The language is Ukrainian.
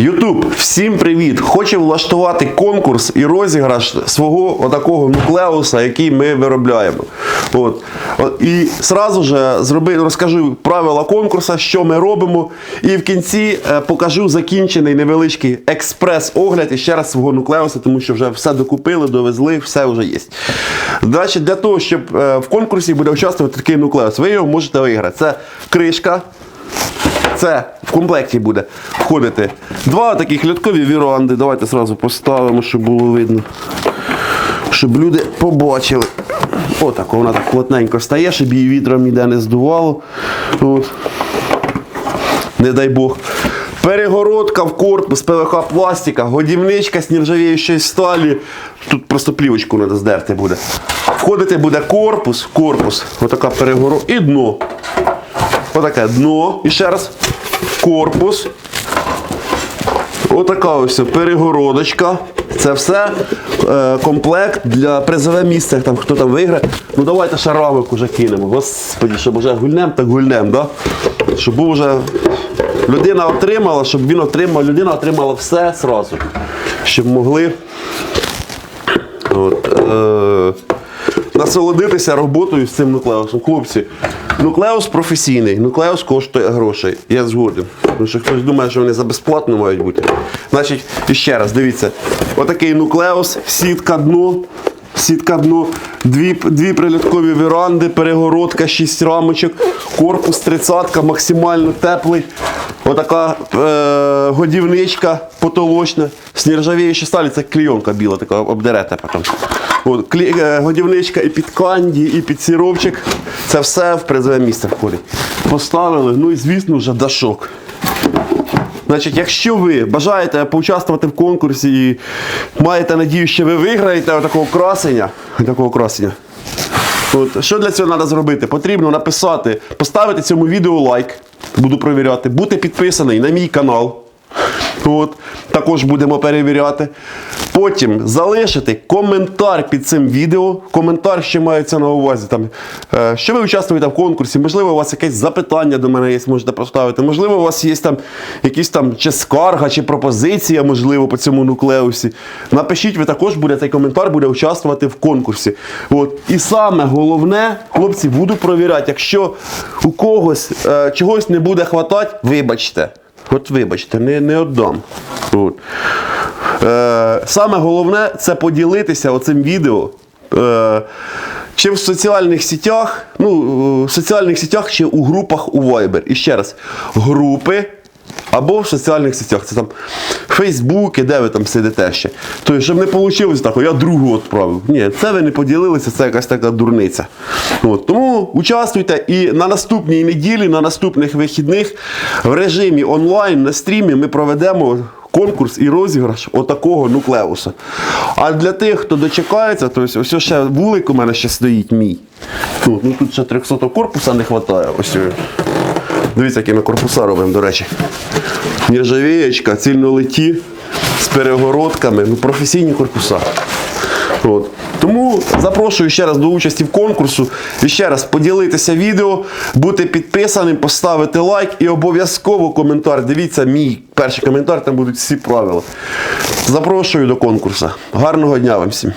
Ютуб, всім привіт! Хочу влаштувати конкурс і розіграш свого отакого нуклеуса, який ми виробляємо. От. І сразу же зроби, розкажу правила конкурсу, що ми робимо. І в кінці е, покажу закінчений невеличкий експрес-огляд і ще раз свого нуклеуса, тому що вже все докупили, довезли, все вже є. Значить, для того, щоб е, в конкурсі буде участвувати такий нуклеус, ви його можете виграти. Це кришка. Це в комплекті буде входити два таких льоткові віранди. Давайте зразу поставимо, щоб було видно. Щоб люди побачили. Отак вона так плотненько стає, щоб її вітром ніде не здувало. От. Не дай Бог. Перегородка в корпус, ПВХ пластика, годівничка з нержавіючої сталі. Тут просто плівочку треба здерти буде. Входити буде корпус, корпус, отака перегородка і дно. Отаке дно. І ще раз. Корпус. Отака ось перегородочка. Це все е, комплект для призове місце. Там, хто там виграє. Ну давайте ще рамок уже кинемо. Господі, щоб вже гульнем, так гульнем. Да? Щоб був вже людина отримала, щоб він отримав, людина отримала все зразу. Щоб могли. От, е, насолодитися роботою з цим нуклеусом. Хлопці, нуклеус професійний, нуклеус коштує грошей. Я згоден. Тому що хтось думає, що вони за безплатно мають бути. Значить, іще раз, дивіться, отакий нуклеус, сітка дно. Сітка дно, дві, дві приліткові веранди, перегородка, 6 рамочок, корпус 30 максимально теплий. Отака е, годівничка потолочна, з нержавіючої сталі, це клійонка біла, така обдерете потім. От, е, годівничка і під канді, і під сіровчик. Це все в призове місце входить. Поставили, ну і звісно вже дашок. Значить, якщо ви бажаєте поучаствувати в конкурсі і маєте надію, що ви виграєте такого красення, такого красення, От, що для цього треба зробити? Потрібно написати, поставити цьому відео лайк, буду перевіряти, бути підписаний на мій канал. От, також будемо перевіряти. Потім залишити коментар під цим відео. Коментар, що мається на увазі, там, е, що ви участвуєте в конкурсі, можливо, у вас якесь запитання до мене є, можете поставити. Можливо, у вас є там якісь там чи скарга, чи пропозиція, можливо, по цьому нуклеусі. Напишіть, ви також буде цей коментар буде участвувати в конкурсі. От. І саме головне, хлопці, буду провіряти, якщо у когось е, чогось не буде хватати, вибачте. От вибачте, не, не віддам. От. Е, саме головне це поділитися оцим відео. Е, чи в соціальних сітях, ну, в соціальних сетях, чи у групах у Viber. І ще раз, групи або в соціальних сетях. Це там Фейсбуки, де ви там сидите ще. Тобто, щоб не вийшло так, я другу відправив. Ні, це ви не поділилися, це якась така дурниця. От, тому участвуйте і на наступній неділі, на наступних вихідних в режимі онлайн на стрімі ми проведемо. Конкурс і розіграш отакого нуклеуса. А для тих, хто дочекається, то ось, ось ще вулик у мене ще стоїть мій. Тут, ну, тут ще 300 корпуса не вистачає. Ось. Дивіться, які ми корпуса робимо, до речі. Нержавієчка, цільнолеті з перегородками, ну, професійні корпуса. От. Тому запрошую ще раз до участі в конкурсу. І ще раз поділитися відео, бути підписаним, поставити лайк і обов'язково коментар. Дивіться мій перший коментар, там будуть всі правила. Запрошую до конкурсу. Гарного дня вам всім!